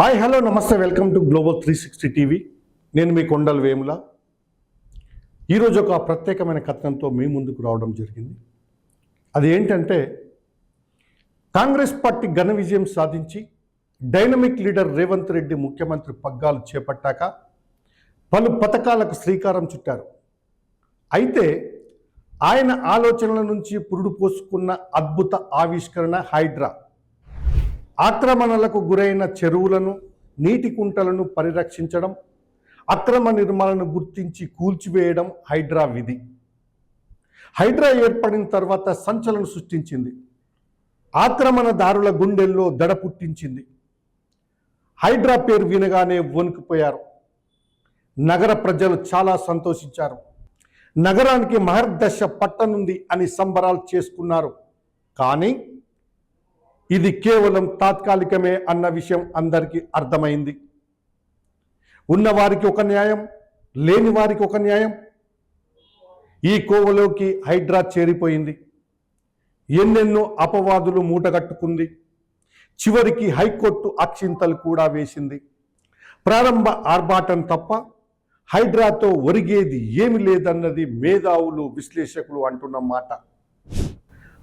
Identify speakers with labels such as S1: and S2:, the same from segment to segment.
S1: Hi hello నమస్తే welcome to global three sixty TV. నేను మీ కొండల్ వేముల. ఈరోజు ఒక ప్రత్యేకమైన కథనంతో మీ ముందుకు రావడం జరిగింది. అది ఏంటంటే కాంగ్రెస్ పార్టీ ఘన విజయం సాధించి డైనమిక్ లీడర్ రేవంత్ రెడ్డి ముఖ్యమంత్రి పగ్గాలు చేపట్టాక పలు పథకాలకు శ్రీకారం చుట్టారు. అయితే ఆయన ఆలోచనల నుంచి పురుడు పోసుకున్న అద్భుత ఆవిష్కరణ హైడ్రా. ఆక్రమణలకు గురైన చెరువులను నీటి కుంటలను పరిరక్షించడం అక్రమ నిర్మాణను గుర్తించి కూల్చివేయడం హైడ్రా విధి. హైడ్రా ఏర్పడిన తర్వాత సంచలనం సృష్టించింది. ఆక్రమణదారుల గుండెల్లో దడ పుట్టించింది. హైడ్రా పేరు వినగానే వణికిపోయారు. నగర ప్రజలు చాలా సంతోషించారు. నగరానికి మహర్దశ పట్టనుంది అని సంబరాలు చేసుకున్నారు. కానీ ఇది కేవలం తాత్కాలికమే అన్న విషయం అందరికీ అర్థమైంది. ఉన్నవారికి ఒక న్యాయం లేని వారికి ఒక న్యాయం. ఈ కోవలోకి హైడ్రా చేరిపోయింది. ఎన్నెన్నో అపవాదులు మూటగట్టుకుంది. చివరికి హైకోర్టు అక్షింతలు కూడా వేసింది. ప్రారంభ ఆర్భాటం తప్ప హైడ్రాతో ఒరిగేది ఏమి లేదన్నది మేధావులు విశ్లేషకులు అంటున్న మాట.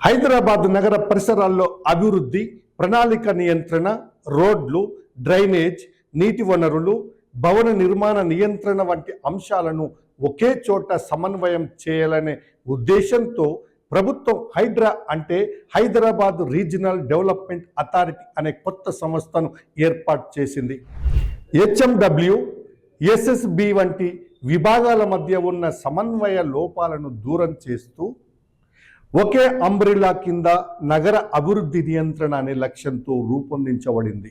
S1: హైదరాబాద్ నగర పరిసరాల్లో అభివృద్ధి ప్రణాళిక నియంత్రణ రోడ్లు డ్రైనేజ్ నీటి వనరులు భవన నిర్మాణ నియంత్రణ వంటి అంశాలను ఒకే చోట సమన్వయం చేయాలనే ఉద్దేశంతో ప్రభుత్వం హైడ్రా అంటే హైదరాబాద్ రీజనల్ డెవలప్మెంట్ అథారిటీ అనే కొత్త సంస్థను ఏర్పాటు చేసింది. హెచ్ఎండబ్ల్యూ ఎస్ఎస్బి వంటి విభాగాల మధ్య ఉన్న సమన్వయ లోపాలను దూరం చేస్తూ ఒకే అంబ్రిలా కింద నగర అభివృద్ధి నియంత్రణ అనే లక్ష్యంతో రూపొందించబడింది.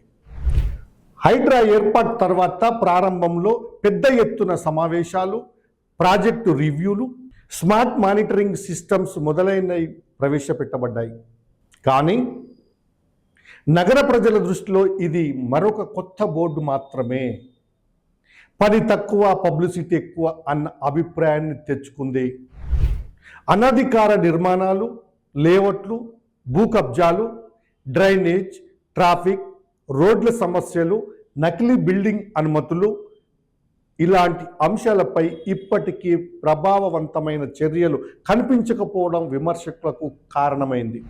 S1: హైడ్రా ఏర్పాటు తర్వాత ప్రారంభంలో పెద్ద ఎత్తున సమావేశాలు ప్రాజెక్టు రివ్యూలు స్మార్ట్ మానిటరింగ్ సిస్టమ్స్ మొదలైనవి ప్రవేశపెట్టబడ్డాయి. కానీ నగర ప్రజల దృష్టిలో ఇది మరొక కొత్త బోర్డు మాత్రమే. పని తక్కువ పబ్లిసిటీ ఎక్కువ అన్న అభిప్రాయాన్ని తెచ్చుకుంది అనధికార నిర్మాణాలు లేఅవుట్లు భూ కబ్జాలు డ్రైనేజ్ ట్రాఫిక్ రోడ్ల సమస్యలు నకిలీ బిల్డింగ్ అనుమతులు ఇలాంటి అంశాలపై ఇప్పటికీ ప్రభావవంతమైన చర్యలు కనిపించకపోవడం విమర్శకులకు కారణమైంది.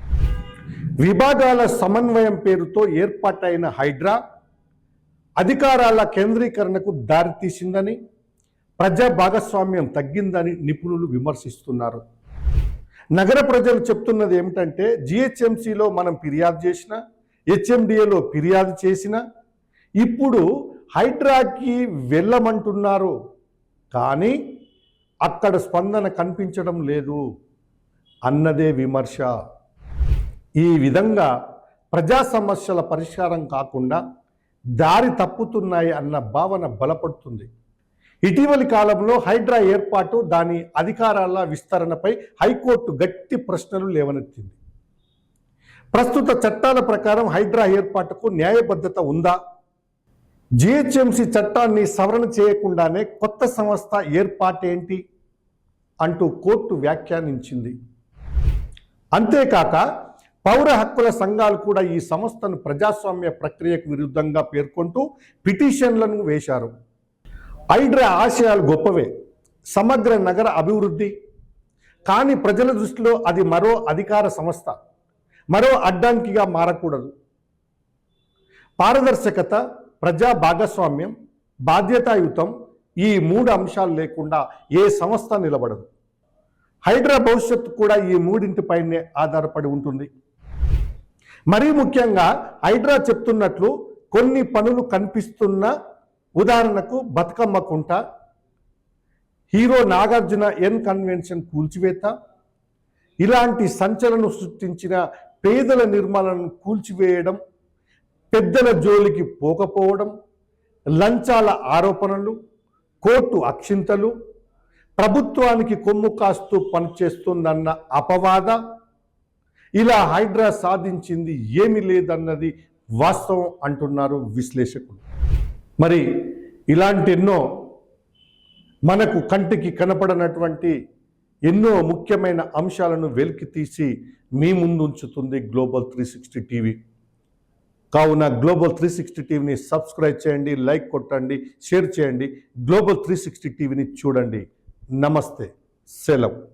S1: విభాగాల సమన్వయం పేరుతో ఏర్పాటైన హైడ్రా అధికారాల కేంద్రీకరణకు దారితీసిందని ప్రజా భాగస్వామ్యం తగ్గిందని నిపుణులు విమర్శిస్తున్నారు. నగర ప్రజలు చెప్తున్నది ఏమిటంటే జిహెచ్ఎంసిలో మనం ఫిర్యాదు చేసిన హెచ్ఎండిఏలో ఫిర్యాదు చేసిన ఇప్పుడు హైడ్రాకి వెళ్ళమంటున్నారు. కానీ అక్కడ స్పందన కనిపించడం లేదు అన్నదే విమర్శ. ఈ విధంగా ప్రజా సమస్యల పరిష్కారం కాకుండా దారి తప్పుతున్నాయి అన్న భావన బలపడుతుంది. ఇటీవలి కాలంలో హైడ్రా ఏర్పాటు దాని అధికారాల విస్తరణపై హైకోర్టు గట్టి ప్రశ్నలు లేవనెత్తింది. ప్రస్తుత చట్టాల ప్రకారం హైడ్రా ఏర్పాటుకు న్యాయబద్ధత ఉందా? జిహెచ్ఎంసి చట్టాన్ని సవరణ చేయకుండానే కొత్త సంస్థ ఏర్పాటేంటి? అంటూ కోర్టు వ్యాఖ్యానించింది. అంతేకాక పౌర హక్కుల సంఘాలు కూడా ఈ సంస్థను ప్రజాస్వామ్య ప్రక్రియకు విరుద్ధంగా పేర్కొంటూ పిటిషన్లను వేశారు. హైడ్రా ఆశయాలు గొప్పవే. సమగ్ర నగర అభివృద్ధి. కానీ ప్రజల దృష్టిలో అది మరో అధికార సంస్థ. మరో అడ్డంకిగా మారకూడదు. పారదర్శకత ప్రజా భాగస్వామ్యం బాధ్యతాయుతం ఈ మూడు అంశాలు లేకుండా ఏ సంస్థ నిలబడదు. హైడ్రా భవిష్యత్తు కూడా ఈ మూడింటిపైనే ఆధారపడి ఉంటుంది. మరీ ముఖ్యంగా హైడ్రా చెప్తున్నట్లు కొన్ని పనులు కనిపిస్తున్న ఉదాహరణకు Bathukamma Kunta hero Nagarjuna N convention కూల్చివేత ఇలాంటి సంచలనం సృష్టించిన పేదల నిర్మాణాలను కూల్చివేయడం పెద్దల జోలికి పోకపోవడం లంచాల ఆరోపణలు కోర్టు అక్షింతలు ప్రభుత్వానికి కొమ్ము కాస్తూ పనిచేస్తుందన్న అపవాద ఇలా హైడ్రా సాధించింది ఏమీ లేదన్నది వాస్తవం అంటున్నారు విశ్లేషకులు. మరి ఇలాంటి ఎన్నో మనకు కంటికి కనపడనటువంటి ఎన్నో ముఖ్యమైన అంశాలను వెలికి తీసి మీ ముందు ఉంచుతుంది గ్లోబల్ త్రీ సిక్స్టీ టీవీ కావున గ్లోబల్ త్రీ సిక్స్టీ టీవీని సబ్స్క్రైబ్ చేయండి లైక్ కొట్టండి షేర్ చేయండి. గ్లోబల్ త్రీ సిక్స్టీ టీవీని చూడండి. నమస్తే. సెలవు.